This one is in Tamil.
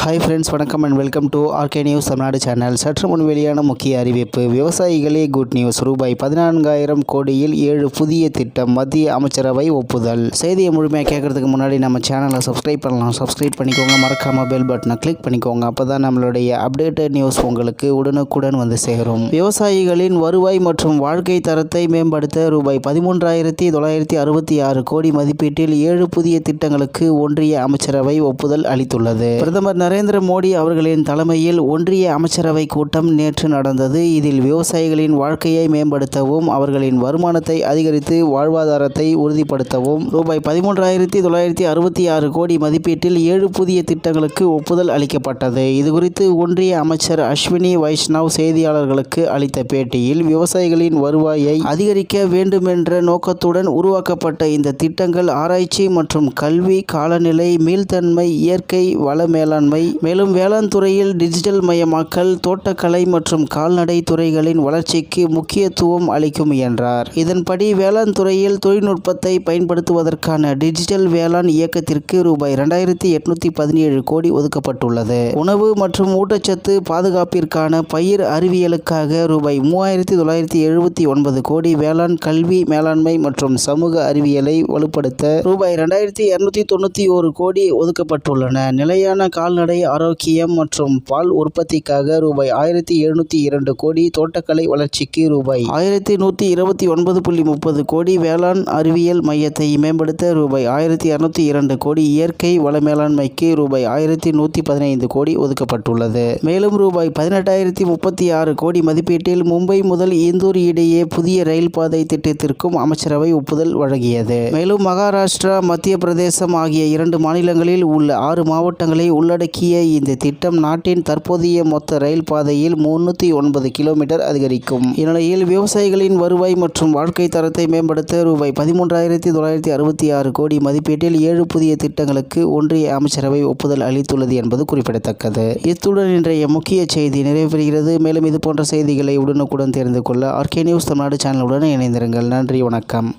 ஹாய் ஃப்ரெண்ட்ஸ் வணக்கம் and welcome to R K news Tamilnadu channel சற்று முன் வெளியான முக்கிய அறிவிப்பு. விவசாயிகளே குட் நியூஸ் ரூபாய் பதினான்காயிரம் கோடியில் ஏழு புதிய திட்டம் மத்திய அமைச்சரவை ஒப்புதல். செய்தியை முழுமையாக கேட்கறதுக்கு முன்னாடி நம்ம சேனலை சப்ஸ்கிரைப் பண்ணலாம். சப்ஸ்கிரைப் பண்ணிக்கோங்க. மறக்காமல் பெல் பட்டனை கிளிக் பண்ணிக்கோங்க. அப்போ தான் நம்மளுடைய அப்டேட்டட் நியூஸ் உங்களுக்கு உடனுக்குடன் வந்து சேரும். விவசாயிகளின் வருவாய் மற்றும் வாழ்க்கை தரத்தை மேம்படுத்த ரூபாய் பதிமூன்றாயிரத்தி தொள்ளாயிரத்தி அறுபத்தி ஆறு கோடி மதிப்பீட்டில் ஏழு புதிய திட்டங்களுக்கு ஒன்றிய அமைச்சரவை ஒப்புதல் அளித்துள்ளது. பிரதமர் நரேந்திர மோடி அவர்களின் தலைமையில் ஒன்றிய அமைச்சரவை கூட்டம் நேற்று நடந்தது. இதில் விவசாயிகளின் வாழ்க்கையை மேம்படுத்தவும் அவர்களின் வருமானத்தை அதிகரித்து வாழ்வாதாரத்தை உறுதிப்படுத்தவும் ரூபாய் பதிமூன்றாயிரத்தி தொள்ளாயிரத்தி அறுபத்தி ஆறு கோடி மதிப்பீட்டில் ஏழு புதிய திட்டங்களுக்கு ஒப்புதல் அளிக்கப்பட்டது. இதுகுறித்து ஒன்றிய அமைச்சர் அஸ்வினி வைஷ்ணவ் செய்தியாளர்களுக்கு அளித்த பேட்டியில் விவசாயிகளின் வருவாயை அதிகரிக்க வேண்டுமென்ற நோக்கத்துடன் உருவாக்கப்பட்ட இந்த திட்டங்கள் ஆராய்ச்சி மற்றும் கல்வி காலநிலை மீள்தன்மை இயற்கை வள மேலாண்மை மேலும் வேளாண் துறையில் டிஜிட்டல் மயமாக்கல் தோட்டக்கலை மற்றும் கால்நடை துறைகளின் வளர்ச்சிக்கு முக்கியத்துவம் அளிக்கும் என்றார். இதன்படி வேளாண் துறையில் தொழில்நுட்பத்தை பயன்படுத்துவதற்கான டிஜிட்டல் வேளாண் இயக்கத்திற்கு ரூபாய் இரண்டாயிரத்தி எட்நூத்தி பதினேழு கோடி ஒதுக்கப்பட்டுள்ளது. உணவு மற்றும் ஊட்டச்சத்து பாதுகாப்பிற்கான பயிர் அறிவியலுக்காக ரூபாய் மூவாயிரத்தி தொள்ளாயிரத்தி எழுபத்தி ஒன்பது கோடி வேளாண் கல்வி மேலாண்மை மற்றும் சமூக அறிவியலை வலுப்படுத்த ரூபாய் இரண்டாயிரத்தி இருநூத்தி தொண்ணூத்தி ஒரு கோடி ஒதுக்கப்பட்டுள்ளன. நிலையான கால்நடை ஆரோக்கியம் மற்றும் பால் உற்பத்திக்காக ரூபாய் ஆயிரத்தி எழுநூற்றி இரண்டு கோடி தோட்டக்கலை வளர்ச்சிக்கு ரூபாய் ஆயிரத்தி நூற்றி இருபத்தி ஒன்பது புள்ளி முப்பது கோடி வேளாண் அறிவியல் மையத்தை மேம்படுத்த ரூபாய் ஆயிரத்தி இரநூத்தி இரண்டு கோடி இயற்கை வள மேலாண்மைக்கு ரூபாய் ஆயிரத்தி நூற்றி பதினைந்து கோடி ஒதுக்கப்பட்டுள்ளது. மேலும் ரூபாய் பதினெட்டாயிரத்தி முப்பத்தி ஆறு கோடி மதிப்பீட்டில் மும்பை முதல் இந்தூர் இடையே புதிய ரயில் பாதை திட்டத்திற்கும் அமைச்சரவை ஒப்புதல் வழங்கியது. மேலும் மகாராஷ்டிரா மத்திய பிரதேசம் ஆகிய இரண்டு மாநிலங்களில் உள்ள ஆறு மாவட்டங்களை உருவாக்கிய இந்த திட்டம் நாட்டின் தற்போதைய மொத்த ரயில் பாதையில் முன்னூற்றி ஒன்பது கிலோமீட்டர் அதிகரிக்கும். இந்நிலையில் விவசாயிகளின் வருவாய் மற்றும் வாழ்க்கை தரத்தை மேம்படுத்த ரூபாய் பதிமூன்றாயிரத்தி தொள்ளாயிரத்தி அறுபத்தி ஆறு கோடி மதிப்பீட்டில் ஏழு புதிய திட்டங்களுக்கு ஒன்றிய அமைச்சரவை ஒப்புதல் அளித்துள்ளது என்பது குறிப்பிடத்தக்கது. இத்துடன் இன்றைய முக்கிய செய்தி நிறைவு பெறுகிறது மேலும் இது போன்ற செய்திகளை உடனுக்குடன் தெரிந்து கொள்ள ஆர்கே நியூஸ் தமிழ்நாடு சேனலுடன் இணைந்திருங்கள். நன்றி வணக்கம்.